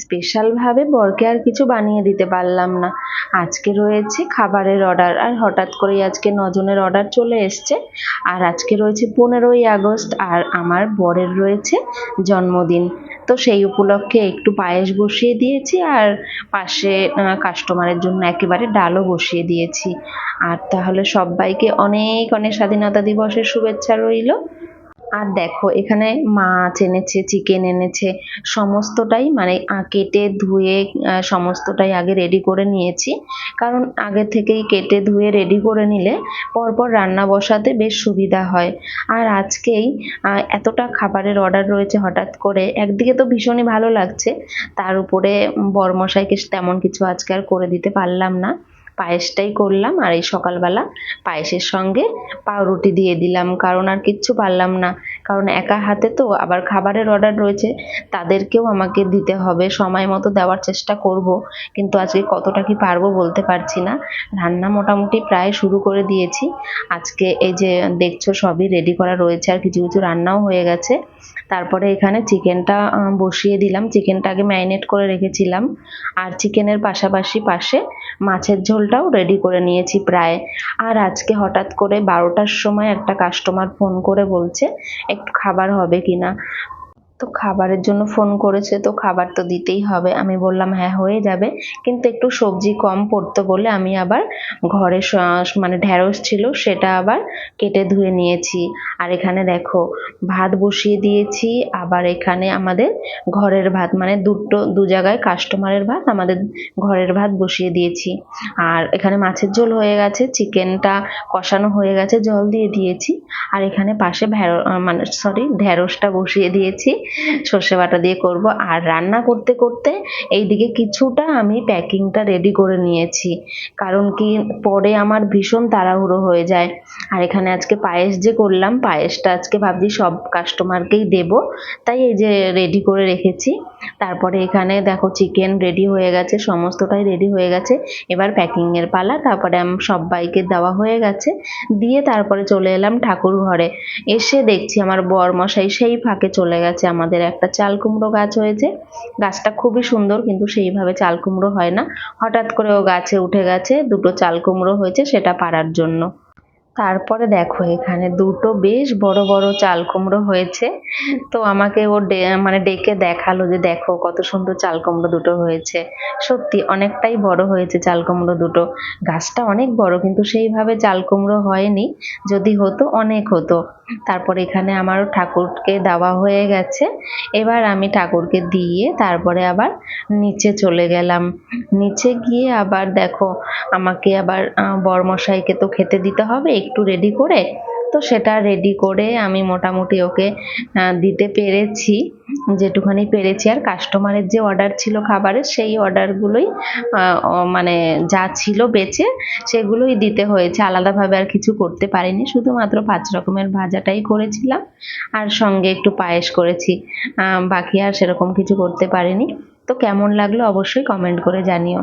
স্পেশালভাবে বরকে আর কিছু বানিয়ে দিতে পারলাম না। আজকে রয়েছে খাবারের অর্ডার আর হঠাৎ করেই আজকে নজনের অর্ডার চলে এসছে। আর আজকে রয়েছে পনেরোই আগস্ট, আর আমার বরের রয়েছে জন্মদিন। তো সেই উপলক্ষে একটু পায়েস বসিয়ে দিয়েছি, আর পাশে কাস্টমারের জন্য একেবারে ডালও বসিয়ে দিয়েছি। আর তাহলে সবাইকে অনেক অনেক স্বাধীনতা দিবসের শুভেচ্ছা রইল। আর দেখো, এখানে মাছ এনেছে চিকেন এনেছে, সমস্তটাই মানে কেটে ধুয়ে সমস্তটাই আগে রেডি করে নিয়েছি। কারণ আগে থেকেই কেটে ধুয়ে রেডি করে নিলে পরপর রান্না বসাতে বেশ সুবিধা হয়। আর আজকেই এতটা খাবারের অর্ডার রয়েছে হঠাৎ করে, একদিকে তো ভীষণই ভালো লাগছে, তার উপরে বরমশাইকে তেমন কিছু আজকে আর করে দিতে পারলাম না। পায়েসটাই করলাম আর এই সকালবেলা পায়েসের সঙ্গে পাউরুটি দিয়ে দিলাম, কারণ আর কিচ্ছু পারলাম না। কারণ একা হাতে তো আবার খাবারের অর্ডার রয়েছে, তাদেরকেও আমাকে দিতে হবে, সময় মতো দেওয়ার চেষ্টা করব। কিন্তু আজকে কতটা কি পারব বলতে পারছি না। রান্না মোটামুটি প্রায় শুরু করে দিয়েছি। আজকে এই যে দেখছ সবই রেডি করা রয়েছে, আর কিছু কিছু রান্নাও হয়ে গেছে। তারপরে এখানে চিকেনটা বসিয়ে দিলাম। চিকেনটা আগে ম্যারিনেট করে রেখেছিলাম। আর চিকেনের পাশাপাশি পাশে মাছের ঝোলটাও রেডি করে নিয়েছি প্রায়। আর আজকে হঠাৎ করে বারোটার সময় একটা কাস্টমার ফোন করে বলছে, একটু খাবার হবে কিনা? তো খাবারের জন্য ফোন করেছে, তো খাবার তো দিতেই হবে। আমি বললাম হ্যাঁ হয়ে যাবে। কিন্তু একটু সবজি কম পড়তো বলে আমি আবার ঘরে মানে ঢ্যাঁড়স ছিল, সেটা আবার কেটে ধুয়ে নিয়েছি। আর এখানে দেখো, ভাত বসিয়ে দিয়েছি। আবার এখানে আমাদের ঘরের ভাত মানে দুটো, দু জায়গায় কাস্টমারের ভাত, আমাদের ঘরের ভাত বসিয়ে দিয়েছি। আর এখানে মাছের ঝোল হয়ে গেছে চিকেনটা কষানো হয়ে গেছে, জল দিয়ে দিয়েছি। আর এখানে পাশে ভেড় মানে সরি ঢ্যাঁড়সটা বসিয়ে দিয়েছি। সর্ষে বাটা দিয়ে করব। আর রান্না করতে করতে এইদিকে কিছুটা আমি প্যাকিংটা রেডি করে নিয়েছি। কারণ কি, পরে আমার ভীষণ তাড়াহুড়ো হয়ে যায়। আর এখানে আজকে পায়েস যে করলাম, পায়েসটা আজকে ভাবছি সব কাস্টমারকেই দেব। তাই এই যে রেডি করে রেখেছি। তারপরে এখানে দেখো চিকেন রেডি হয়ে গেছে, সমস্তটাই রেডি হয়ে গেছে। এবার প্যাকিংয়ের পালা, তারপরে সবাইকে দেওয়া হয়ে গেছে। দিয়ে তারপরে চলে এলাম ঠাকুর ঘরে। এসে দেখছি আমার বর মশাই সেই ফাঁকে চলে গেছে। আমাদের একটা চাল কুমড়ো গাছ হয়েছে। গাছটা খুবই সুন্দর, কিন্তু সেইভাবে চাল কুমড়ো হয় না। হঠাৎ করে ও গাছে উঠে গেছে, দুটো চাল কুমড়ো হয়েছে সেটা পাড়ার জন্য। তারপরে দেখো, এখানে দুটো বেশ বড় বড় চাল কুমড়ো হয়েছে। তো আমাকে ও মানে ডেকে দেখাল যে দেখো কত সুন্দর চাল কুমড়ো দুটো হয়েছে। সত্যি অনেকটাই বড় হয়েছে চাল কুমড়ো দুটো। গাছটা অনেক বড়, কিন্তু সেইভাবে চাল কুমড়ো হয়নি। যদি হতো, অনেক হতো। তারপর এখানে আমার ঠাকুরকে দেওয়া হয়ে গেছে। এবার আমি ঠাকুরকে দিয়ে তারপরে আবার নিচে চলে গেলাম। নিচে গিয়ে আবার দেখো, আমাকে আবার বরমশাইকে তো খেতে দিতে হবে। একটু রেডি করে, তো সেটা রেডি করে আমি মোটামুটি ওকে দিতে পেরেছি। যেটুখানি পেরেছি। আর কাস্টমারের যে অর্ডার ছিল খাবারের, সেই অর্ডারগুলোই মানে যা ছিল বেচে, সেগুলোই দিতে হয়েছে। আলাদাভাবে আর কিছু করতে পারিনি। শুধুমাত্র পাঁচ রকমের ভাজাটাই করেছিলাম। আর সঙ্গে একটু পায়েস করেছি। বাকি আর সেরকম কিছু করতে পারিনি। তো কেমন লাগল অবশ্যই কমেন্ট করে জানিও।